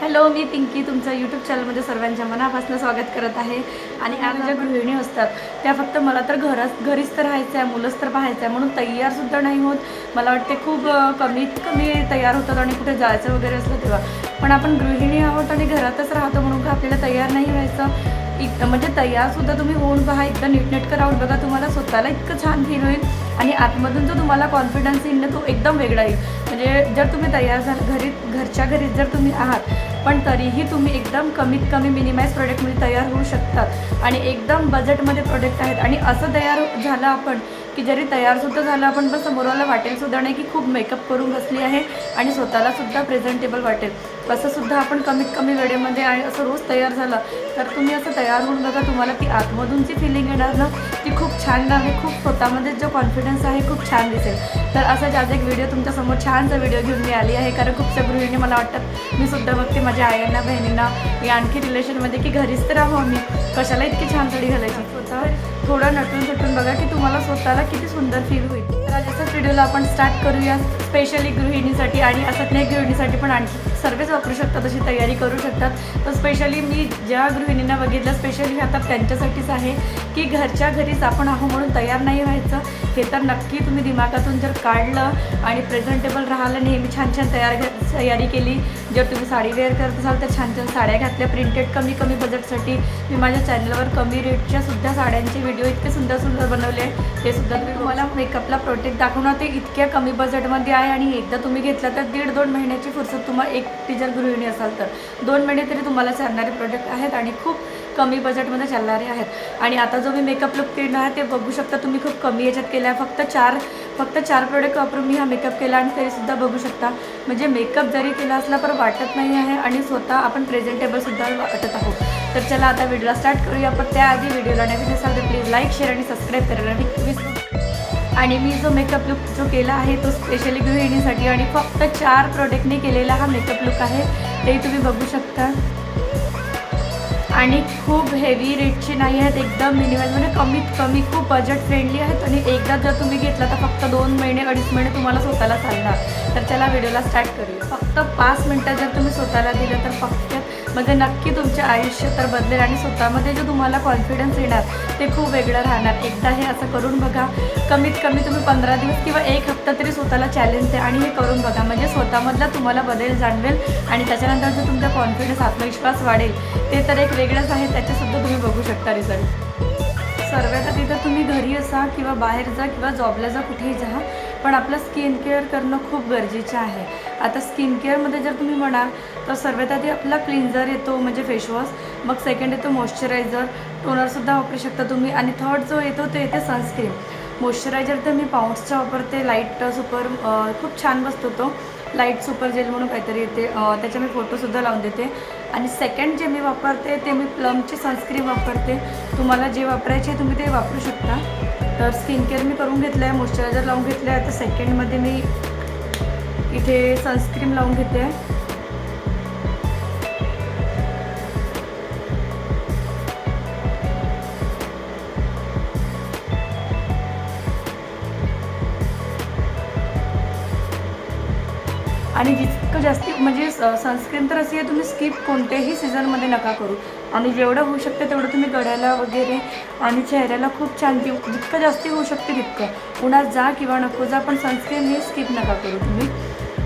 Hello मी पिंकी. तुमचं YouTube चॅनलमध्ये सर्वांच्या मनापासून स्वागत करत आहे. आणि आज ज्या गृहिणी असतात त्या फक्त मला तर घरात घरीच तर राहायचं आहे मुलंच तर पाहायचं आहे. म्हणून तयारसुद्धा नाही होत. मला वाटते खूप कमीत कमी तयार होतात आणि कुठे जायचं वगैरे असलं तेव्हा. पण आपण गृहिणी आहोत आणि घरातच राहतो म्हणून का आपल्याला तयार नाही व्हायचं? इत म्हणजे तयारसुद्धा तुम्ही होऊन पहा. एकदा नीटनेटकं राहून बघा तुम्हाला स्वतःला इतकं छान फील होईल. आणि आतमधून जो तुम्हाला कॉन्फिडन्स येईल ना तो एकदम वेगळा येईल. म्हणजे जर तुम्ही तयार झाला घरी घरच्या घरीच जर तुम्ही आहात पण तरीही तुम्ही एकदम कमीत कमी मिनिमाइज प्रोडक्टमध्ये तयार होऊ शकतात. आणि एकदम बजेटमध्ये प्रोडक्ट आहेत. आणि असं तयार झालं आपण की जरी तयारसुद्धा झालं आपण पण समोरवाला वाटेलसुद्धा नाही की खूप मेकअप करून बसली आहे आणि स्वतःलासुद्धा प्रेझेंटेबल वाटेल. असंसुद्धा आपण कमीत कमी वेळेमध्ये आणि असं रोज तयार झालं तर तुम्ही असं तयार होऊन बघा तुम्हाला ती आतमधून जी फिलिंग येणार ना ती खूप छान येणार आणि खूप स्वतःमध्ये जो कॉन्फिडन्स आहे खूप छान दिसेल. तर असाच आज एक व्हिडिओ तुमच्यासमोर छानसा व्हिडिओ घेऊन मी आली आहे कारण खूपशा गृहिणी मला वाटतात मी सुद्धा बघते माझ्या आयांना बहिणींना या आणखी रिलेशनमध्ये की घरीच तर राहू आम्ही कशाला इतकी छान साडी घालायची? स्वतः थोडं नटून थटून बघा की तुम्हाला स्वतःला किती सुंदर फील होईल. तर आज व्हिडिओला आपण स्टार्ट करूया स्पेशली गृहिणीसाठी आणि असं नाही गृहिणीसाठी पण आणखी सर्वच वापरू शकतात अशी तयारी करू शकतात. तर स्पेशली मी ज्या गृहिणींना बघितलं स्पेशली आता त्यांच्यासाठीच आहे की घरच्या घरीच आपण आहो म्हणून तयार नाही व्हायचं. हे तर नक्की तुम्ही दिमागातून जर काढलं आणि प्रेझेंटेबल राहिलं नेहमी छान छान तयार तयारी केली. जर तुम्ही साडी वेअर करत असाल तर छान छान साड्या घातल्या. प्रिंटेड कमी कमी बजेटसाठी मी माझ्या चॅनलवर कमी रेटच्या सुद्धा साड्यांचे व्हिडिओ इतके सुंदर सुंदर बनवले आहे ते सुद्धा तुम्ही तुम्हाला मेकअपला प्रोटेक्ट दाखवणार. ते इतक्या कमी बजेटमध्ये आहे आणि एकदा तुम्ही घेतलं तर दीड दोन महिन्याची फुरसत तुम्हाला एकटी जर गृहिणी असाल तर. दोन महिने तरी तुम्हाला चालणारे प्रोडक्ट आहेत आणि खूप कमी बजेटमध्ये चालणारे आहेत. आणि आता जो मी मेकअप लुक केला आहे ते बघू शकता तुम्ही खूप कमी याच्यात केला आहे. फक्त चार फक्त चार प्रोडक्ट वापरून मी हा मेकअप केला आणि तरीसुद्धा बघू शकता. म्हणजे मेकअप जरी केला असला तर वाटत नाही आहे आणि स्वतः आपण प्रेझेंटेबलसुद्धा वाटत आहोत. तर चला आता व्हिडिओला स्टार्ट करूया. पण त्याआधी व्हिडिओला नवीन असाल तर प्लीज लाईक शेअर आणि सबस्क्राईब करायला विसरू आणि मी जो मेकअप लुक जो केला आहे तो स्पेशली गृहिणीसाठी आणि फक्त चार प्रोडक्टने केलेला हा मेकअप लुक आहे ते तुम्ही बघू शकता. आणि खूप हेवी रेटचे नाही आहेत एकदम मिनिमल म्हणजे कमीत कमी खूप बजेट फ्रेंडली आहेत आणि एकदा जर तुम्ही घेतला तर फक्त दोन महिने अडीच महिने तुम्हाला स्वतःला चालणार. तर त्याला व्हिडिओला स्टार्ट करूया. फक्त पाच मिनटं जर तुम्ही स्वतःला दिलं तर फक्त म्हणजे नक्की तुमचे आयुष्य तर बदलेल आणि स्वतःमध्ये जो तुम्हाला कॉन्फिडन्स येणार ते खूप वेगळं राहणार. एकदा हे असं करून बघा. कमीत कमी तुम्ही पंधरा दिवस किंवा एक हप्ता तरी स्वतःला चॅलेंज द्या आणि हे करून बघा. म्हणजे स्वतःमधला तुम्हाला बदल जाणवेल आणि त्याच्यानंतर जो तुमचा कॉन्फिडन्स आत्मविश्वास वाढेल ते तर एक वेगळंच आहे. त्याच्यासुद्धा तुम्ही बघू शकता रिझल्ट सर्वात आधी तर तुम्ही घरी असा किंवा बाहेर जा किंवा जॉबला जा कुठेही जा. पण आपलं स्किन केअर करणं खूप गरजेचं आहे. आता स्किन केअरमध्ये जर तुम्ही म्हणाल तर सर्वात आधी आपला क्लिन्झर येतो म्हणजे फेशवॉश मग सेकंड येतो मॉइश्चरायझर टोनरसुद्धा वापरू शकता तुम्ही. आणि थर्ड जो येतो ते येते सनस्क्रीन मॉइश्चरायझर तर मी पाऊंड्सचा वापरते. लाइट सुपर खूप छान बसतो तो. लाइट सुपर जेल म्हणून काहीतरी येते. त्याचे मी फोटोसुद्धा लावून देते. आणि सेकंड जे मी वापरते ते मी प्लमची सनस्क्रीन वापरते. तुम्हाला जे वापरायचे तुम्ही ते वापरू शकता. तर स्किन केअर मी करून घेतलं आहे मॉइश्चरायझर लावून घेतलं आहे तर सेकंडमध्ये मी इथे सनस्क्रीन लावून घेते. आणि जितकं जास्ती म्हणजे सनस्क्रीन तर अशी आहे तुम्ही स्किप कोणत्याही सीझनमध्ये नका करू. आणि जेवढं होऊ शकते तेवढं तुम्ही गड्याला वगैरे आणि चेहऱ्याला खूप छान देऊ. जितकं जास्ती होऊ शकते तितकं. उन्हात जा किंवा नको जा पण सनस्क्रीन हे स्किप नका करू तुम्ही.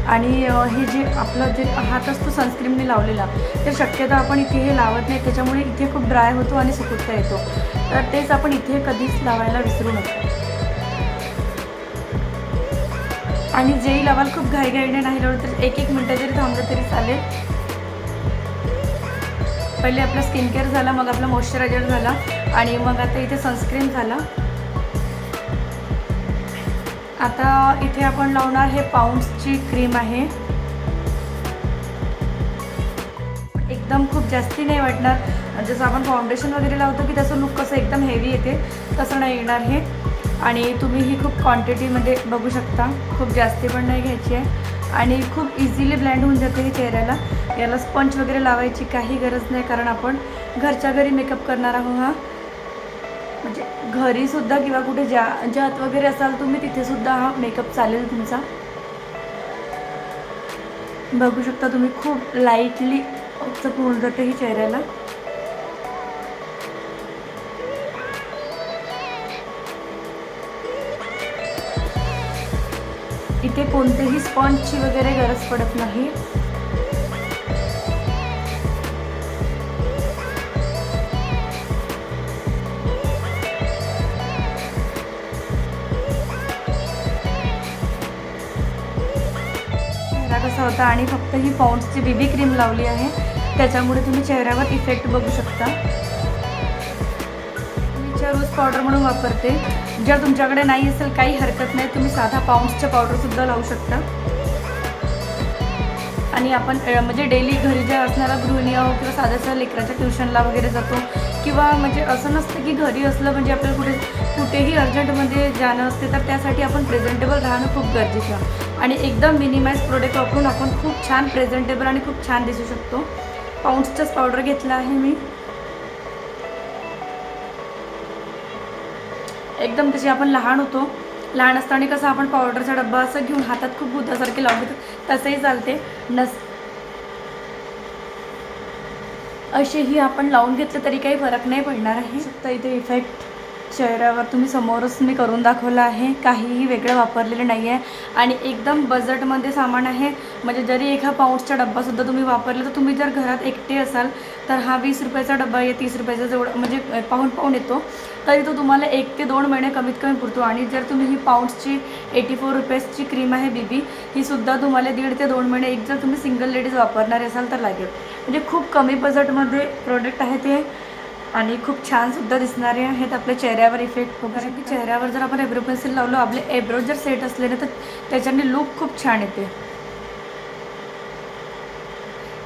आणि हे जे आपलं जे हात असतो सनस्क्रीनने लावलेला ते शक्यतो आपण इथे हे लावत नाही. त्याच्यामुळे इथे खूप ड्राय होतो आणि सुकुटता येतो. तर तेच आपण इथे कधीच लावायला विसरू नका. आणि जेही लावाल खूप घाईघाईने नाही लावलं तर एक एक मिनटं जरी थांबलं तरी चालेल. पहिले आपला स्किन केअर झाला मग आपला मॉइश्चरायझर झाला आणि मग आता इथे सनस्क्रीन झाला. आता इथे आपण लावणार हे पाऊंड्सची क्रीम आहे. एकदम खूप जास्ती नाही वाटणार. जसं आपण फाउंडेशन वगैरे लावतो की तसं लुक कसं एकदम हेवी येते तसं नाही येणार हे. आणि तुम्ही ही खूप क्वांटिटीमध्ये बघू शकता. खूप जास्ती पण नाही घ्यायची आहे. आणि खूप इझिली ब्लँड होऊन जाते हे चेहऱ्याला. याला स्पंज वगैरे लावायची काही गरज नाही कारण आपण घरच्या घरी मेकअप करणार आहोत हा. म्हणजे घरीसुद्धा किंवा कुठे ज्या ज्यात वगैरे असाल तुम्ही तिथेसुद्धा हा मेकअप चालेल तुमचा. बघू शकता तुम्ही खूप लाईटली चकचक होऊन जाते हे चेहऱ्याला. इथे कोणतेही स्पॉन्जची वगैरे गरज पडत नाही. चेहरा कसा होता आणि फक्त ही पॉन्ड्सची बीबी क्रीम लावली आहे त्याच्यामुळे तुम्ही चेहऱ्यावर इफेक्ट बघू शकता. मी रोज पावडर म्हणून वापरते. जर तुमच्याकडे नाही असेल काही हरकत नाही. तुम्ही साधा पाऊंड्सच्या पावडरसुद्धा लावू शकता. आणि आपण म्हणजे डेली घरी ज्या असणारा गृहिणी आहो किंवा साध्याच्या लेकराच्या ट्युशनला वगैरे जातो किंवा म्हणजे असं नसतं की घरी असलं म्हणजे आपल्याला कुठे कुठेही अर्जंटमध्ये जाणं असते तर त्यासाठी आपण प्रेझेंटेबल राहणं खूप गरजेचं आणि एकदम मिनिमाइज प्रोडक्ट वापरून आपण खूप छान प्रेझेंटेबल आणि खूप छान दिसू शकतो. पाऊंड्सचाच पावडर घेतला आहे मी. एकदम तशी आपण लहान होतो. लहान असताना कसं आपण पावडरचा डब्बा असं घेऊन हातात खूप भूतासारखे लावून तसंही चालते. नस असेही आपण लावून घेतलं तरी काही फरक नाही पडणार आहे. फक्त इथे इफेक्ट चेहऱ्यावर तुम्ही समोरच मी करून दाखवलं आहे. काहीही वेगळं वापरलेलं नाही आहे. आणि एकदम बजेटमध्ये सामान आहे. म्हणजे जरी एका पाऊंड्सचा डब्बासुद्धा तुम्ही वापरला तर तुम्ही जर घरात एकटे असाल तर हा वीस रुपयाचा डब्बा आहे तीस रुपयाचा जेवढं म्हणजे पाऊंड पाऊंड येतो. तरी तो तुम्हाला एक ते दोन महिने कमीत कमी पुरतो. आणि जर तुम्ही ही पाऊंड्सची एटी फोर रुपीजची क्रीम आहे बीबी ही सुद्धा तुम्हाला दीड ते दोन महिने एक जर तुम्ही सिंगल लेडीज वापरणारे असाल तर लागेल. म्हणजे खूप कमी बजेटमध्ये प्रोडक्ट आहे ते. आणि खूप छानसुद्धा दिसणारे आहेत आपल्या चेहऱ्यावर इफेक्ट कारण की चेहऱ्यावर जर आपण एब्रो पेन्सिल लावलं आपले एब्रो जर सेट असले ना तर त्याच्याने लुक खूप छान येते.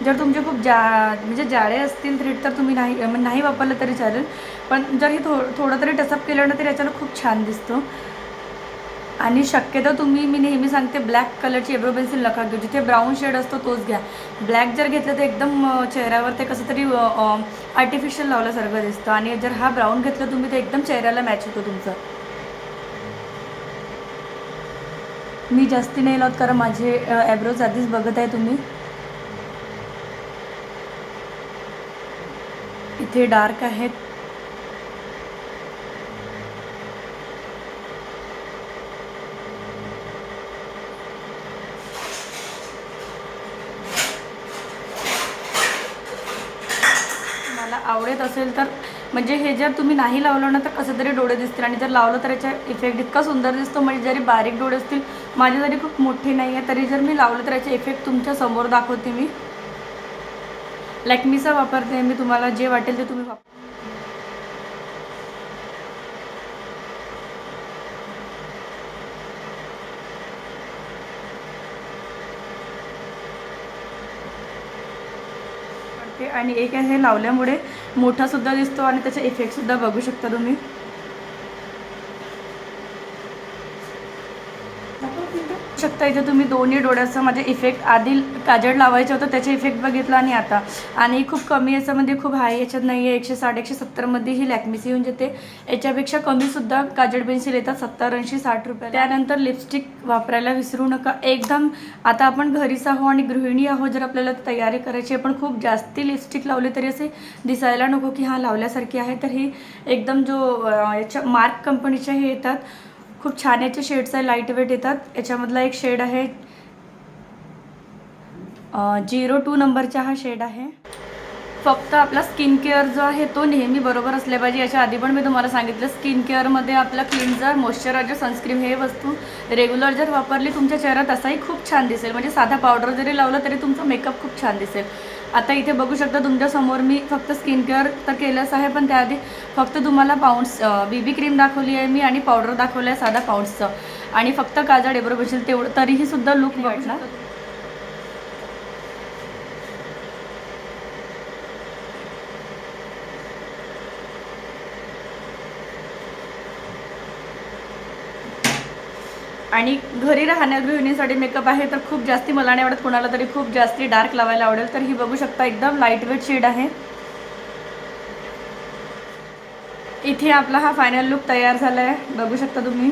जर तुमचे खूप जा म्हणजे जाळे असतील थ्रेड तर तुम्ही नाही नाही वापरलं तरी चालेल. पण जर हे थो थोडं तरी टचअप केलं ना तरी याच्यानं खूप छान दिसतो. आणि शक्यतो तुम्ही मी नेहमी सांगते ब्लॅक कलरची एब्रो पेन्सिल नका घेऊ. जिथे ब्राऊन शेड असतो तोच घ्या. ब्लॅक जर घेतलं तर एकदम चेहऱ्यावर ते कसं तरी आर्टिफिशियल लावल्यासारखं दिसतं. आणि जर हा ब्राऊन घेतला तुम्ही तर एकदम चेहऱ्याला मॅच होतो तुमचा. मी जास्ती नाही लावत कारण माझे ॲब्रोज आधीच बघत आहे तुम्ही. इथे डार्क आहेत. मला असेल तर म्हणजे हे जर तुम्ही नाही लावलं ना तर कसं तरी डोळे दिसतील. आणि जर लावलं तर याचा इफेक्ट इतका सुंदर दिसतो. म्हणजे जरी बारीक डोळे असतील माझे जरी खूप मोठे नाही आहे तरी जर मी लावलं तर याचा इफेक्ट तुमच्यासमोर दाखवते मी. लॅकमीचा वापरते मी तुम्हाला जे वाटेल ते तुम्ही वापर. शकते आणि एक आहे हे लावल्यामुळे मोठा सुद्धा दिसतो आणि त्याचा इफेक्टसुद्धा बघू शकता तुम्ही. शकता इथे तुम्ही दोन्ही डोळ्याचं म्हणजे माझे इफेक्ट आधी काजळ लावायचं होतं त्याचे इफेक्ट बघितला आणि आता. आणि खूप कमी याच्यामध्ये म्हणजे खूप हाय याच्यात नाही आहे एकशे साठ एकशे सत्तरमध्ये ही लॅक्मीची येऊन जाते. याच्यापेक्षा कमीसुद्धा काजळ पेन्सिल येतात सत्तर ऐंशी साठ रुपये त्यानंतर लिपस्टिक वापरायला विसरू नका. एकदम आता आपण घरीच आहो आणि गृहिणी आहो जर आपल्याला तयारी करायची आहे पण खूप जास्ती लिपस्टिक लावली तरी असे दिसायला नको की हां लावल्यासारखी आहे. तर ही एकदम जो याच्या मार्क कंपनीच्या हे येतात खूप छान याचे शेड्स आहे लाइट वेट येतात. याच्यामधला एक शेड आहे. झिरो टू नंबरचा हा शेड आहे. फक्त आपला स्किन केअर जो आहे तो नेहमी बरोबर असल्या पाहिजे. याच्या आधी पण मी तुम्हाला सांगितलं स्किन केअरमध्ये आपला क्लिन्झर मॉइश्चरायझर सनस्क्रीम हे वस्तू रेग्युलर जर वापरली तुमच्या चेहरा तसाही खूप छान दिसेल. म्हणजे साधा पावडर जरी लावला तरी तुमचा मेकअप खूप छान दिसेल. आता इथे बघू शकता तुमच्यासमोर मी फक्त स्किन केअर तर केलंच आहे पण त्याआधी फक्त तुम्हाला पाऊंड्स बी बी क्रीम दाखवली आहे मी आणि पावडर दाखवलं आहे साधा पाऊंड्सचं आणि फक्त काजळ एब्रो पेन्सिल तेवढं तरीही सुद्धा लुक वाटणार आणि घरी राहण्या गृहिणीसाठी मेकअप आहे तर खूप जास्ती मला नाही आवडत. कोणाला तरी खूप जास्ती डार्क लावायला आवडेल तर ही बघू शकता एकदम लाइट वेट शेड आहे. इथे आपला हा फायनल लुक तयार झाला आहे बघू शकता तुम्ही.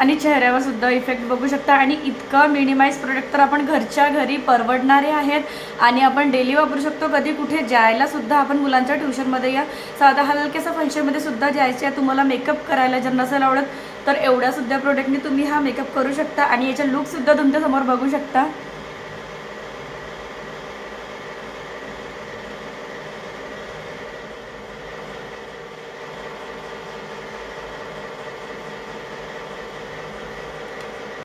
आणि चेहऱ्यावर सुद्धा इफेक्ट बघू शकता. आणि इतकं मिनिमाइज प्रोडक्ट तर आपण घरच्या घरी परवडणारे आहेत. आणि आपण डेली वापरू शकतो. कधी कुठे जायला सुद्धा आपण मुलांच्या ट्युशनमध्ये या. साधा हलक्यासा फंक्शनमध्ये सुद्धा जायचे आहे. तुम्हाला मेकअप करायला जर नसेल आवडत तर एवढ्यासुद्धा प्रोडक्टने प्रोडक्टनी तुम्ही हा मेकअप करू शकता. आणि याचा लुकसुद्धा तुमच्यासमोर बघू शकता.